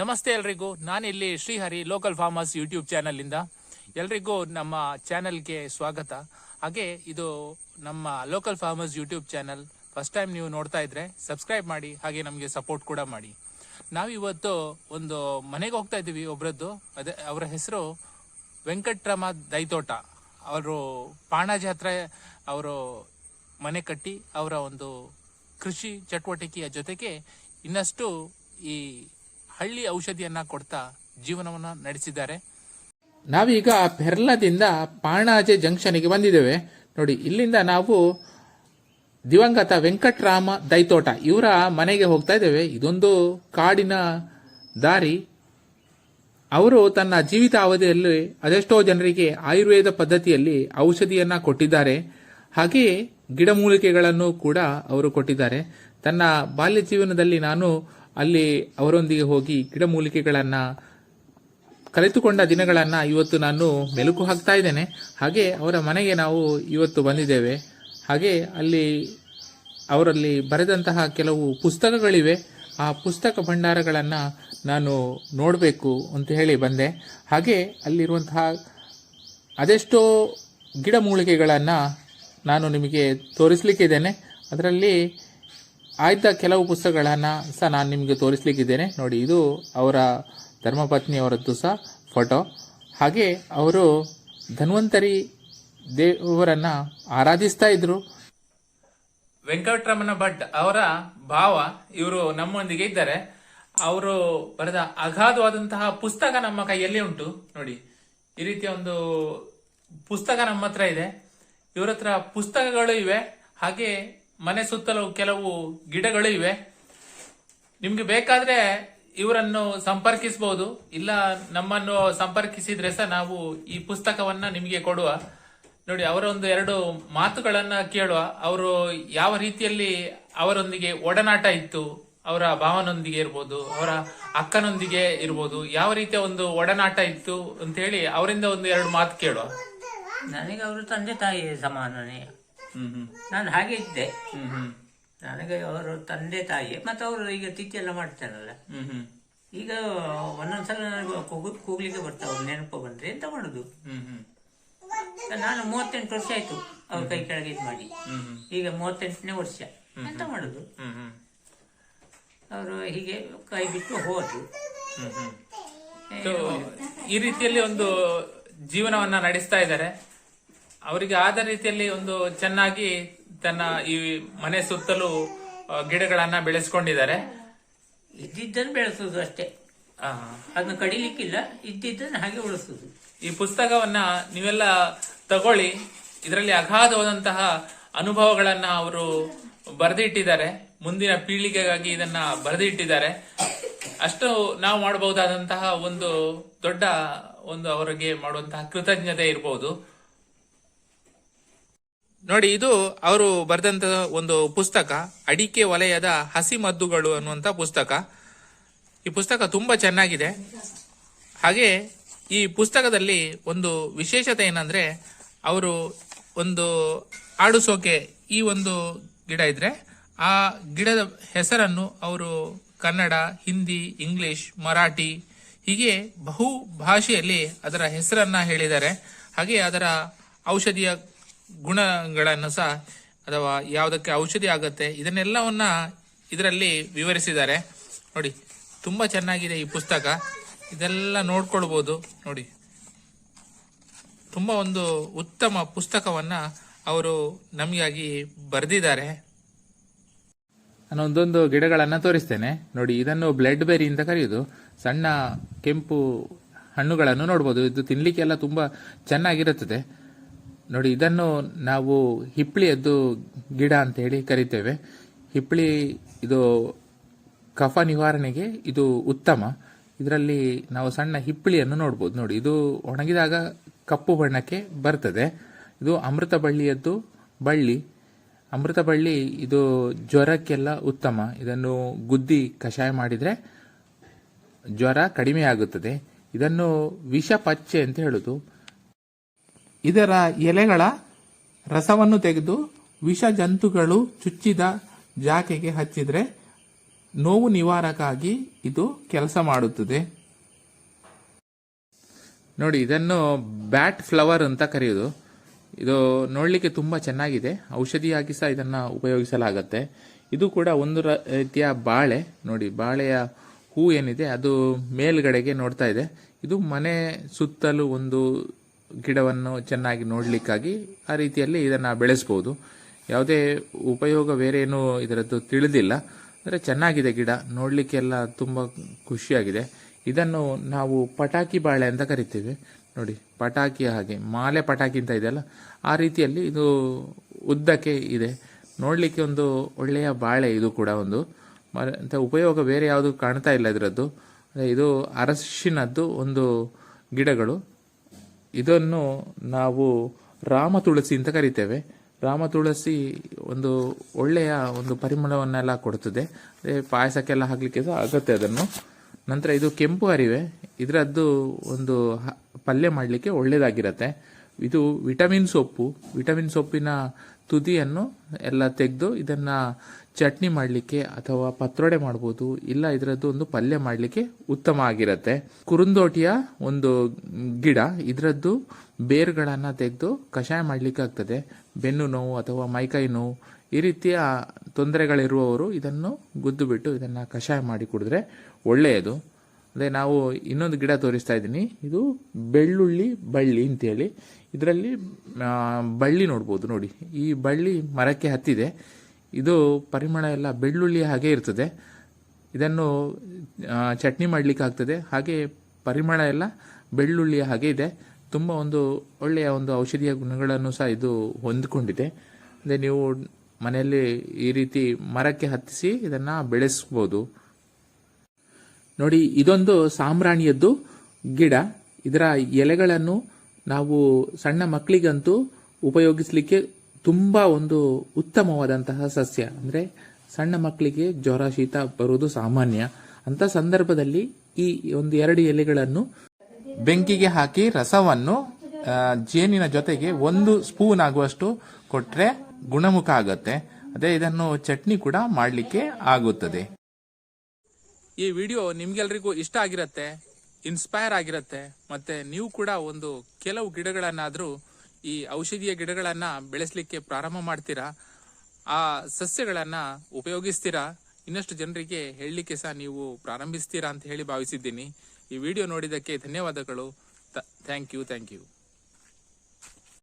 ನಮಸ್ತೆ ಎಲ್ರಿಗೂ. ನಾನಿಲ್ಲಿ ಶ್ರೀಹರಿ ಲೋಕಲ್ ಫಾರ್ಮರ್ಸ್ ಯೂಟ್ಯೂಬ್ ಚಾನಲಿಂದ ಎಲ್ರಿಗೂ ನಮ್ಮ ಚಾನಲ್ಗೆ ಸ್ವಾಗತ. ಹಾಗೆ ಇದು ನಮ್ಮ local farmers YouTube channel. First time ನೀವು ನೋಡ್ತಾ ಇದ್ರೆ ಸಬ್ಸ್ಕ್ರೈಬ್ ಮಾಡಿ, ಹಾಗೆ ನಮಗೆ ಸಪೋರ್ಟ್ ಕೂಡ ಮಾಡಿ. ನಾವಿವತ್ತು ಒಂದು ಮನೆಗೆ ಹೋಗ್ತಾ ಇದ್ದೀವಿ ಒಬ್ರದ್ದು. ಅದೇ ಅವರ ಹೆಸರು ವೆಂಕಟರಾಮ ದೈತೋಟ. ಅವರು ಪಾಣಾಜಿ ಹತ್ರ ಅವರು ಮನೆ ಕಟ್ಟಿ ಅವರ ಒಂದು ಕೃಷಿ ಚಟುವಟಿಕೆಯ ಜೊತೆಗೆ ಇನ್ನಷ್ಟು ಈ ಹಳ್ಳಿ ಔಷಧಿಯನ್ನ ಕೊಡ್ತಾ ಜೀವನವನ್ನ ನಡೆಸಿದ್ದಾರೆ. ನಾವೀಗ ಪೆರ್ಲದಿಂದ ಪಾಣಾಜೆ ಜಂಕ್ಷನ್ಗೆ ಬಂದಿದ್ದೇವೆ. ನೋಡಿ, ಇಲ್ಲಿಂದ ನಾವು ದಿವಂಗತ ವೆಂಕಟರಾಮ ದೈತೋಟ, ಇವರ ಮನೆಗೆ ಹೋಗ್ತಾ ಇದ್ದೇವೆ. ಇದೊಂದು ಕಾಡಿನ ದಾರಿ. ಅವರು ತನ್ನ ಜೀವಿತಾವಧಿಯಲ್ಲಿ ಅದೆಷ್ಟೋ ಜನರಿಗೆ ಆಯುರ್ವೇದ ಪದ್ಧತಿಯಲ್ಲಿ ಔಷಧಿಯನ್ನ ಕೊಟ್ಟಿದ್ದಾರೆ. ಹಾಗೆಯೇ ಗಿಡಮೂಲಿಕೆಗಳನ್ನು ಕೂಡ ಅವರು ಕೊಟ್ಟಿದ್ದಾರೆ. ತನ್ನ ಬಾಲ್ಯ ಜೀವನದಲ್ಲಿ ನಾನು ಅಲ್ಲಿ ಅವರೊಂದಿಗೆ ಹೋಗಿ ಗಿಡಮೂಲಿಕೆಗಳನ್ನು ಕಲಿತುಕೊಂಡ ದಿನಗಳನ್ನು ಇವತ್ತು ನಾನು ಮೆಲುಕು ಹಾಕ್ತಾ ಇದ್ದೇನೆ. ಹಾಗೆ ಅವರ ಮನೆಗೆ ನಾವು ಇವತ್ತು ಬಂದಿದ್ದೇವೆ. ಹಾಗೆ ಅಲ್ಲಿ ಅವರಲ್ಲಿ ಬರೆದಂತಹ ಕೆಲವು ಪುಸ್ತಕಗಳಿವೆ. ಆ ಪುಸ್ತಕ ಭಂಡಾರಗಳನ್ನು ನಾನು ನೋಡಬೇಕು ಅಂತ ಹೇಳಿ ಬಂದೆ. ಹಾಗೆ ಅಲ್ಲಿರುವಂತಹ ಅದೆಷ್ಟೋ ಗಿಡಮೂಲಿಕೆಗಳನ್ನು ನಾನು ನಿಮಗೆ ತೋರಿಸಲಿಕ್ಕಿದ್ದೇನೆ. ಅದರಲ್ಲಿ ಆಯ್ದ ಕೆಲವು ಪುಸ್ತಕಗಳನ್ನು ಸಹ ನಾನು ನಿಮಗೆ ತೋರಿಸ್ಲಿಕ್ಕಿದ್ದೇನೆ. ನೋಡಿ, ಇದು ಅವರ ಧರ್ಮಪತ್ನಿಯವರದ್ದು ಸಹ ಫೋಟೋ. ಹಾಗೆ ಅವರು ಧನ್ವಂತರಿ ದೇವರನ್ನು ಆರಾಧಿಸ್ತಾ ಇದ್ರು. ವೆಂಕಟರಮಣ ಭಟ್ ಅವರ ಭಾವ ಇವರು ನಮ್ಮೊಂದಿಗೆ ಇದ್ದಾರೆ. ಅವರು ಬರೆದ ಅಗಾಧವಾದಂತಹ ಪುಸ್ತಕ ನಮ್ಮ ಕೈಯಲ್ಲಿ ಉಂಟು. ನೋಡಿ, ಈ ರೀತಿಯ ಒಂದು ಪುಸ್ತಕ ನಮ್ಮ ಹತ್ರ ಇದೆ. ಇವರ ಹತ್ರ ಪುಸ್ತಕಗಳು ಇವೆ. ಹಾಗೆ ಮನೆ ಸುತ್ತಲೂ ಕೆಲವು ಗಿಡಗಳು ಇವೆ ನಿಮ್ಗೆ ಬೇಕಾದ್ರೆ ಇವರನ್ನು ಸಂಪರ್ಕಿಸಬಹುದು ಇಲ್ಲ ನಮ್ಮನ್ನು ಸಂಪರ್ಕಿಸಿದ್ರೆ ಸಹ ನಾವು ಈ ಪುಸ್ತಕವನ್ನ ನಿಮಗೆ ಕೊಡುವ. ನೋಡಿ ಅವರ ಒಂದು ಎರಡು ಮಾತುಗಳನ್ನ ಕೇಳುವ. ಅವರು ಯಾವ ರೀತಿಯಲ್ಲಿ ಅವರೊಂದಿಗೆ ಒಡನಾಟ ಇತ್ತು, ಅವರ ಭಾವನೊಂದಿಗೆ ಇರ್ಬೋದು, ಅವರ ಅಕ್ಕನೊಂದಿಗೆ ಇರ್ಬೋದು, ಯಾವ ರೀತಿಯ ಒಂದು ಒಡನಾಟ ಇತ್ತು ಅಂತ ಹೇಳಿ ಅವರಿಂದ ಒಂದು ಎರಡು ಮಾತು ಕೇಳುವ. ನನಗೆ ಅವರು ತಂದೆ ತಾಯಿ ಸಮಾನನೇ. ನಾನು ಹಾಗೆ ಇದ್ದೆ. ನನಗೆ ಅವರು ತಂದೆ ತಾಯಿ ಮತ್ತೆ ಅವರು ಈಗ ತಿಥಿ ಎಲ್ಲ ಮಾಡ್ತಾರಲ್ಲ. ಈಗ ಒಂದೊಂದ್ಸಲ ನನಗೆ ಕೂಗು- ಕೂಗ್ಲಿಕ್ಕೆ ಬರ್ತಾವ ನೆನಪು ಬಂದ್ರೆ ಎಂತ ಮಾಡುದು? ನಾನು ಮೂವತ್ತೆಂಟು ವರ್ಷ ಆಯ್ತು ಅವ್ರ ಕೈ ಕೆಳಗೆ ಇದು ಮಾಡಿ. ಈಗ ಮೂವತ್ತೆಂಟನೇ ವರ್ಷ. ಎಂತ ಮಾಡುದು? ಹ್ಮ್ ಹ್ಮ್. ಅವರು ಹೀಗೆ ಕೈ ಬಿಟ್ಟು ಹೋದ್ರು. ಈ ರೀತಿಯಲ್ಲಿ ಒಂದು ಜೀವನವನ್ನ ನಡೆಸ್ತಾ ಇದ್ದಾರೆ. ಅವರಿಗೆ ಆದ ರೀತಿಯಲ್ಲಿ ಒಂದು ಚೆನ್ನಾಗಿ ತನ್ನ ಈ ಮನೆ ಸುತ್ತಲೂ ಗಿಡಗಳನ್ನ ಬೆಳೆಸ್ಕೊಂಡಿದ್ದಾರೆ. ಇದ್ದಿದ್ದನ್ನು ಬೆಳೆಸುದು ಅಷ್ಟೇ. ಅದನ್ನ ಕಡಿಲಿಕ್ಕಿಲ್ಲ ಇದ್ದಿದ್ದನ್ನು ಹಾಗೆ ಉಳಿಸುದು. ಈ ಪುಸ್ತಕವನ್ನ ನೀವೆಲ್ಲ ತಗೊಳ್ಳಿ. ಇದರಲ್ಲಿ ಅಗಾಧವಾದಂತಹ ಅನುಭವಗಳನ್ನ ಅವರು ಬರೆದಿಟ್ಟಿದ್ದಾರೆ. ಮುಂದಿನ ಪೀಳಿಗೆಗಾಗಿ ಇದನ್ನ ಬರೆದಿಟ್ಟಿದ್ದಾರೆ. ಅಷ್ಟು ನಾವು ಮಾಡಬಹುದಾದಂತಹ ಒಂದು ದೊಡ್ಡ ಒಂದು ಅವರಿಗೆ ಮಾಡುವಂತಹ ಕೃತಜ್ಞತೆ ಇರಬಹುದು ನೋಡಿ, ಇದು ಅವರು ಬರೆದಂತ ಒಂದು ಪುಸ್ತಕ, ಅಡಿಕೆ ವಲಯದ ಹಸಿ ಮದ್ದುಗಳು ಅನ್ನುವಂತ ಪುಸ್ತಕ. ಈ ಪುಸ್ತಕ ತುಂಬಾ ಚೆನ್ನಾಗಿದೆ. ಹಾಗೆ ಈ ಪುಸ್ತಕದಲ್ಲಿ ಒಂದು ವಿಶೇಷತೆ ಏನಂದ್ರೆ, ಅವರು ಒಂದು ಆಡುಸೋಕೆ ಈ ಒಂದು ಗಿಡ ಇದ್ರೆ, ಆ ಗಿಡದ ಹೆಸರನ್ನು ಅವರು ಕನ್ನಡ, ಹಿಂದಿ, ಇಂಗ್ಲಿಷ್, ಮರಾಠಿ, ಹೀಗೆ ಬಹು ಭಾಷೆಯಲ್ಲಿ ಅದರ ಹೆಸರನ್ನ ಹೇಳಿದ್ದಾರೆ. ಹಾಗೆ ಅದರ ಔಷಧಿಯ ಗುಣಗಳನ್ನು ಸಹ ಅಥವಾ ಯಾವುದಕ್ಕೆ ಔಷಧಿ ಆಗುತ್ತೆ, ಇದನ್ನೆಲ್ಲವನ್ನ ಇದರಲ್ಲಿ ವಿವರಿಸಿದ್ದಾರೆ. ನೋಡಿ, ತುಂಬ ಚೆನ್ನಾಗಿದೆ ಈ ಪುಸ್ತಕ. ಇದೆಲ್ಲ ನೋಡ್ಕೊಳ್ಬೋದು. ನೋಡಿ, ತುಂಬ ಒಂದು ಉತ್ತಮ ಪುಸ್ತಕವನ್ನ ಅವರು ನಮಗಾಗಿ ಬರೆದಿದ್ದಾರೆ. ನಾನು ಒಂದೊಂದು ಗಿಡಗಳನ್ನು ತೋರಿಸ್ತೇನೆ. ನೋಡಿ, ಇದನ್ನು ಬ್ಲಡ್ ಬೆರಿ ಅಂತ ಕರೆಯೋದು. ಸಣ್ಣ ಕೆಂಪು ಹಣ್ಣುಗಳನ್ನು ನೋಡ್ಬೋದು. ಇದು ತಿನ್ಲಿಕ್ಕೆಲ್ಲ ತುಂಬಾ ಚೆನ್ನಾಗಿರುತ್ತದೆ. ನೋಡಿ, ಇದನ್ನು ನಾವು ಹಿಪ್ಪಳಿಯದ್ದು ಗಿಡ ಅಂತ ಹೇಳಿ ಕರಿತೇವೆ. ಹಿಪ್ಪಳಿ ಇದು ಕಫ ನಿವಾರಣೆಗೆ ಇದು ಉತ್ತಮ. ಇದರಲ್ಲಿ ನಾವು ಸಣ್ಣ ಹಿಪ್ಪಳಿಯನ್ನು ನೋಡ್ಬೋದು. ನೋಡಿ, ಇದು ಒಣಗಿದಾಗ ಕಪ್ಪು ಬಣ್ಣಕ್ಕೆ ಬರ್ತದೆ. ಇದು ಅಮೃತ ಬಳ್ಳಿಯದ್ದು ಬಳ್ಳಿ. ಅಮೃತ ಬಳ್ಳಿ ಇದು ಜ್ವರಕ್ಕೆಲ್ಲ ಉತ್ತಮ. ಇದನ್ನು ಗುದ್ದಿ ಕಷಾಯ ಮಾಡಿದ್ರೆ ಜ್ವರ ಕಡಿಮೆ ಆಗುತ್ತದೆ. ಇದನ್ನು ವಿಷ ಪಚ್ಚೆ ಅಂತ ಹೇಳುದು. ಇದರ ಎಲೆಗಳ ರಸವನ್ನು ತೆಗೆದು ವಿಷ ಜಂತುಗಳು ಚುಚ್ಚಿದ ಜಾಕೆಗೆ ಹಚ್ಚಿದರೆ ನೋವು ನಿವಾರಕಾಗಿ ಇದು ಕೆಲಸ ಮಾಡುತ್ತದೆ. ನೋಡಿ, ಇದನ್ನು ಬ್ಯಾಟ್ ಫ್ಲವರ್ ಅಂತ ಕರೆಯೋದು. ಇದು ನೋಡಲಿಕ್ಕೆ ತುಂಬ ಚೆನ್ನಾಗಿದೆ. ಔಷಧಿಯಾಗಿ ಸಹ ಇದನ್ನು ಉಪಯೋಗಿಸಲಾಗತ್ತೆ. ಇದು ಕೂಡ ಒಂದು ರೀತಿಯ ಬಾಳೆ. ನೋಡಿ, ಬಾಳೆಯ ಹೂ ಏನಿದೆ, ಅದು ಮೇಲ್ಗಡೆಗೆ ನೋಡ್ತಾ ಇದೆ. ಇದು ಮನೆ ಸುತ್ತಲೂ ಒಂದು ಗಿಡವನ್ನು ಚೆನ್ನಾಗಿ ನೋಡಲಿಕ್ಕಾಗಿ ಆ ರೀತಿಯಲ್ಲಿ ಇದನ್ನು ಬೆಳೆಸ್ಬೋದು. ಯಾವುದೇ ಉಪಯೋಗ ಬೇರೆ ಏನು ಇದರದ್ದು ತಿಳಿದಿಲ್ಲ. ಅಂದರೆ ಚೆನ್ನಾಗಿದೆ ಗಿಡ, ನೋಡಲಿಕ್ಕೆಲ್ಲ ತುಂಬ ಖುಷಿಯಾಗಿದೆ. ಇದನ್ನು ನಾವು ಪಟಾಕಿ ಬಾಳೆ ಅಂತ ಕರಿತೇವೆ. ನೋಡಿ, ಪಟಾಕಿ ಹಾಗೆ, ಮಾಲೆ ಪಟಾಕಿ ಅಂತ ಇದೆಯಲ್ಲ, ಆ ರೀತಿಯಲ್ಲಿ ಇದು ಉದ್ದಕ್ಕೆ ಇದೆ. ನೋಡಲಿಕ್ಕೆ ಒಂದು ಒಳ್ಳೆಯ ಬಾಳೆ ಇದು ಕೂಡ ಒಂದು. ಅಂತ ಉಪಯೋಗ ಬೇರೆ ಯಾವುದು ಕಾಣ್ತಾ ಇಲ್ಲ ಇದರದ್ದು. ಇದು ಅರಶಿನದ್ದು ಒಂದು ಗಿಡಗಳು. ಇದನ್ನು ನಾವು ರಾಮ ತುಳಸಿ ಅಂತ ಕರಿತೇವೆ. ರಾಮ ತುಳಸಿ ಒಂದು ಒಳ್ಳೆಯ ಒಂದು ಪರಿಮಳವನ್ನೆಲ್ಲ ಕೊಡುತ್ತದೆ ಅದೇ ಪಾಯಸಕ್ಕೆಲ್ಲ ಹಾಕ್ಲಿಕ್ಕೆ ಸಹ ಆಗುತ್ತೆ ಅದನ್ನು. ನಂತರ ಇದು ಕೆಂಪು ಅರಿವೆ. ಇದರದ್ದು ಒಂದು ಪಲ್ಯ ಮಾಡಲಿಕ್ಕೆ ಒಳ್ಳೆಯದಾಗಿರತ್ತೆ ಇದು ವಿಟಮಿನ್ ಸೊಪ್ಪು. ವಿಟಮಿನ್ ಸೊಪ್ಪಿನ ತುದಿಯನ್ನು ಎಲ್ಲ ತೆಗೆದು ಇದನ್ನು ಚಟ್ನಿ ಮಾಡಲಿಕ್ಕೆ ಅಥವಾ ಪತ್ರೊಡೆ ಮಾಡ್ಬೋದು. ಇಲ್ಲ ಇದರದ್ದು ಒಂದು ಪಲ್ಯ ಮಾಡಲಿಕ್ಕೆ ಉತ್ತಮ ಆಗಿರುತ್ತೆ. ಕುರುಂದೋಟಿಯ ಒಂದು ಗಿಡ, ಇದರದ್ದು ಬೇರುಗಳನ್ನು ತೆಗೆದು ಕಷಾಯ ಮಾಡಲಿಕ್ಕೆ ಆಗ್ತದೆ. ಬೆನ್ನು ನೋವು ಅಥವಾ ಮೈಕೈ ನೋವು, ಈ ರೀತಿಯ ತೊಂದರೆಗಳಿರುವವರು ಇದನ್ನು ಗುದ್ದು ಬಿಟ್ಟು ಇದನ್ನು ಕಷಾಯ ಮಾಡಿ ಕುಡಿದ್ರೆ ಒಳ್ಳೆಯದು. ಅದೇ ನಾವು ಇನ್ನೊಂದು ಗಿಡ ತೋರಿಸ್ತಾ ಇದ್ದೀನಿ. ಇದು ಬೆಳ್ಳುಳ್ಳಿ ಬಳ್ಳಿ ಅಂತೇಳಿ. ಇದರಲ್ಲಿ ಬಳ್ಳಿ ನೋಡ್ಬೋದು, ನೋಡಿ. ಈ ಬಳ್ಳಿ ಮರಕ್ಕೆ ಹತ್ತಿದೆ. ಇದು ಪರಿಮಳ ಎಲ್ಲ ಬೆಳ್ಳುಳ್ಳಿ ಹಾಗೆ ಇರ್ತದೆ. ಇದನ್ನು ಚಟ್ನಿ ಮಾಡಲಿಕ್ಕೆ ಆಗ್ತದೆ. ಹಾಗೆ ಪರಿಮಳ ಎಲ್ಲ ಬೆಳ್ಳುಳ್ಳಿಯ ಹಾಗೆ ಇದೆ. ತುಂಬ ಒಂದು ಒಳ್ಳೆಯ ಒಂದು ಔಷಧೀಯ ಗುಣಗಳನ್ನು ಸಹ ಇದು ಹೊಂದಿಕೊಂಡಿದೆ. ಅಂದರೆ ನೀವು ಮನೆಯಲ್ಲಿ ಈ ರೀತಿ ಮರಕ್ಕೆ ಹತ್ತಿಸಿ ಇದನ್ನು ಬೆಳೆಸ್ಬೋದು. ನೋಡಿ, ಇದೊಂದು ಸಾಮ್ರಾಣಿಯದ್ದು ಗಿಡ. ಇದರ ಎಲೆಗಳನ್ನು ನಾವು ಸಣ್ಣ ಮಕ್ಕಳಿಗಂತೂ ಉಪಯೋಗಿಸಲಿಕ್ಕೆ ತುಂಬ ಒಂದು ಉತ್ತಮವಾದಂತಹ ಸಸ್ಯ. ಅಂದರೆ ಸಣ್ಣ ಮಕ್ಕಳಿಗೆ ಜ್ವರ, ಶೀತ ಬರುವುದು ಸಾಮಾನ್ಯ. ಅಂತ ಸಂದರ್ಭದಲ್ಲಿ ಈ ಒಂದು ಎರಡು ಎಲೆಗಳನ್ನು ಬೆಂಕಿಗೆ ಹಾಕಿ ರಸವನ್ನು ಜೇನಿನ ಜೊತೆಗೆ ಒಂದು ಸ್ಪೂನ್ ಆಗುವಷ್ಟು ಕೊಟ್ಟರೆ ಗುಣಮುಖ ಆಗುತ್ತೆ. ಅದೇ ಇದನ್ನು ಚಟ್ನಿ ಕೂಡ ಮಾಡಲಿಕ್ಕೆ ಆಗುತ್ತದೆ. ಈ ವಿಡಿಯೋ ನಿಮ್ಗೆಲ್ರಿಗೂ ಇಷ್ಟ ಆಗಿರತ್ತೆ? ಇನ್ಸ್ಪೈರ್ ಆಗಿರುತ್ತೆ. ಮತ್ತೆ ನೀವು ಕೂಡ ಒಂದು ಕೆಲವು ಗಿಡಗಳನ್ನಾದರೂ, ಈ ಔಷಧೀಯ ಗಿಡಗಳನ್ನ ಬೆಳೆಸಲಿಕ್ಕೆ ಪ್ರಾರಂಭ ಮಾಡ್ತೀರಾ? ಆ ಸಸ್ಯಗಳನ್ನ ಉಪಯೋಗಿಸ್ತೀರಾ? ಇನ್ನಷ್ಟು ಜನರಿಗೆ ಹೇಳಲಿಕ್ಕೆ ಸಹ ನೀವು ಪ್ರಾರಂಭಿಸ್ತೀರಾ ಅಂತ ಹೇಳಿ ಭಾವಿಸಿದ್ದೀನಿ. ಈ ವಿಡಿಯೋ ನೋಡಿದ್ದಕ್ಕೆ ಧನ್ಯವಾದಗಳು. Thank you thank you